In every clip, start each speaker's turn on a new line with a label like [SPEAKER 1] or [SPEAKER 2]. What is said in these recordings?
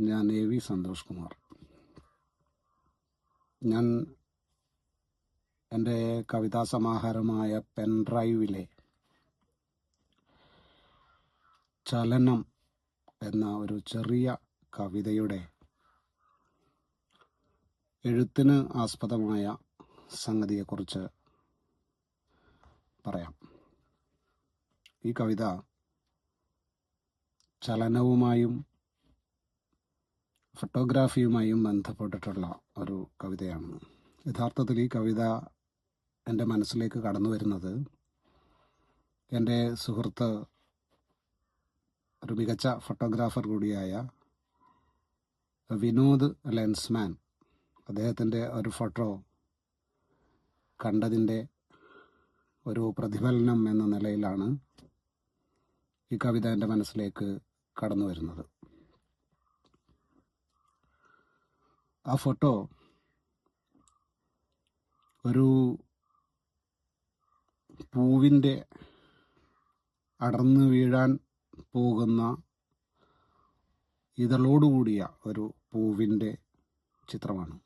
[SPEAKER 1] ഞാൻ A V Santhosh Kumar. ഞാൻ എന്റെ കവിതാ സമാഹാരമായ പെൻ ഡ്രൈവിലെ ചലനം എന്ന ഒരു ചെറിയ കവിതയുടെ എഴുത്തിന് ആസ്പദമായ സംഗതിയെക്കുറിച്ച് പറയാം. ഈ കവിത ചലനവുമായും ഫോട്ടോഗ്രാഫിയുമായും ബന്ധപ്പെട്ടിട്ടുള്ള ഒരു കവിതയാണ്. യഥാർത്ഥത്തിൽ ഈ കവിത എന്റെ മനസ്സിലേക്ക് കടന്നു വരുന്നത് എന്റെ സുഹൃത്ത് ഒരു മികച്ച ഫോട്ടോഗ്രാഫർ കൂടിയായ വിനോദ് ലെൻസ്മാൻ അദ്ദേഹത്തിന്റെ ഒരു ഫോട്ടോ കണ്ടതിന്റെ ഒരു പ്രതിഫലനം എന്ന നിലയിലാണ് ഈ കവിത എന്റെ മനസ്സിലേക്ക് കടന്നു വരുന്നത്. ആ ഫോട്ടോ ഒരു പൂവിന്റെ അടർന്നു വീഴാൻ പോകുന്ന ഇതളോടുകൂടിയ ഒരു പൂവിന്റെ ചിത്രമാണ്.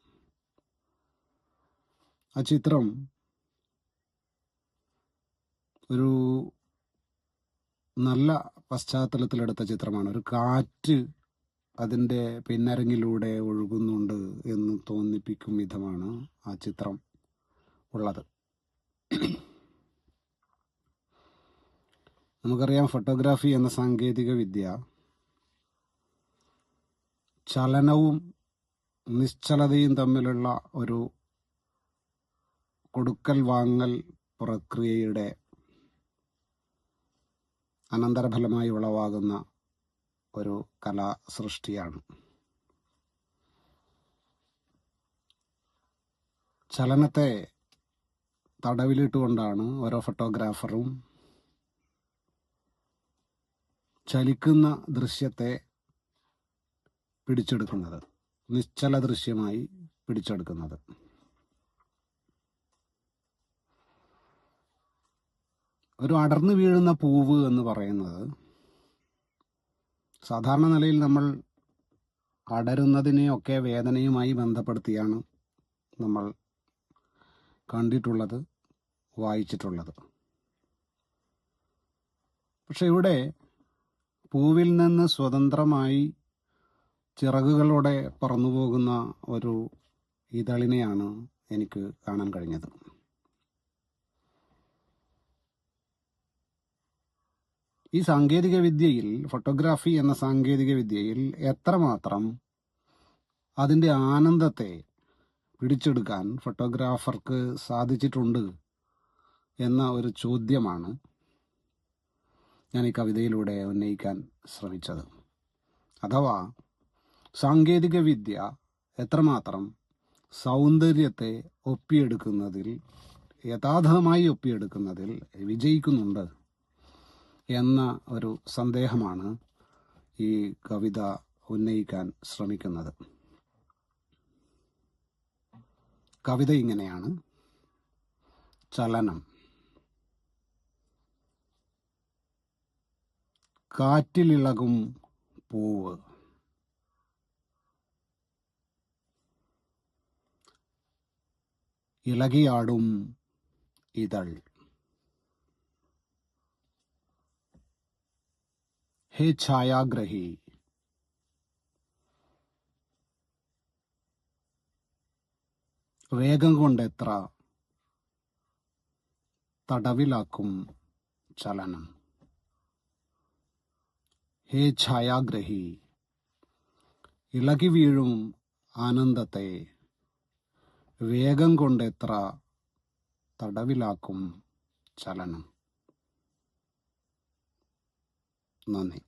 [SPEAKER 1] ആ ചിത്രം ഒരു നല്ല പശ്ചാത്തലത്തിലെടുത്ത ചിത്രമാണ്. ഒരു കാറ്റ് അതിന്റെ പിന്നരങ്ങിലൂടെ ഒഴുകുന്നുണ്ട് എന്ന് തോന്നിപ്പിക്കും വിധമാണ് ആ ചിത്രം ഉള്ളത്. നമുക്കറിയാം ഫോട്ടോഗ്രാഫി എന്ന സാങ്കേതിക വിദ്യ ചലനവും നിശ്ചലതയും തമ്മിലുള്ള ഒരു കൊടുക്കൽ വാങ്ങൽ പ്രക്രിയയുടെ അനന്തരഫലമായി ഉളവാകുന്ന ഒരു കലാസൃഷ്ടിയാണ്. ചലനത്തെ തടവിലിട്ടുകൊണ്ടാണ് ഓരോ ഫോട്ടോഗ്രാഫറും ചലിക്കുന്ന ദൃശ്യത്തെ പിടിച്ചെടുക്കുന്നത് നിശ്ചല ദൃശ്യമായി പിടിച്ചെടുക്കുന്നത്. ഒരു അടർന്നു വീഴുന്ന പൂവ് എന്ന് പറയുന്നത് സാധാരണ നിലയിൽ നമ്മൾ അടരുന്നതിനെയൊക്കെ വേദനയുമായി ബന്ധപ്പെടുത്തിയാണ് നമ്മൾ കണ്ടിട്ടുള്ളത് വായിച്ചിട്ടുള്ളത്. പക്ഷെ ഇവിടെ പൂവിൽ നിന്ന് സ്വതന്ത്രമായി ചിറകുകളോടെ പറന്നുപോകുന്ന ഒരു ഇതളിനെയാണ് എനിക്ക് കാണാൻ കഴിഞ്ഞത്. ഈ സാങ്കേതിക വിദ്യയിൽ ഫോട്ടോഗ്രാഫി എന്ന സാങ്കേതിക വിദ്യയിൽ എത്രമാത്രം അതിന്റെ ആനന്ദത്തെ പിടിച്ചെടുക്കാൻ ഫോട്ടോഗ്രാഫർക്ക് സാധിച്ചിട്ടുണ്ട് എന്ന ഒരു ചോദ്യമാണ് ഞാൻ ഈ കവിതയിലൂടെ ഉന്നയിക്കാൻ ശ്രമിച്ചത്. അഥവാ സാങ്കേതിക വിദ്യ എത്രമാത്രം സൗന്ദര്യത്തെ ഒപ്പിയെടുക്കുന്നതിൽ യഥാർത്ഥമായി ഒപ്പിയെടുക്കുന്നതിൽ വിജയിക്കുന്നുണ്ട് എന്ന ഒരു സന്ദേഹമാണ് ഈ കവിത ഉന്നയിക്കാൻ ശ്രമിക്കുന്നത്. കവിത ഇങ്ങനെയാണ്. ചലനം. കാറ്റിലിളകും പൂവ്. ഇളകിയാടും ഇതൾ. ഹേ ഛായാഗ്രഹി. വേഗം കൊണ്ടെത്ര. തടവിലാക്കും ചലനം. ഹേ ഛായാഗ്രഹി. ഇളകി വീഴും ആനന്ദത്തെ. വേഗം കൊണ്ടെത്ര. തടവിലാക്കും ചലനം. നന്ദി.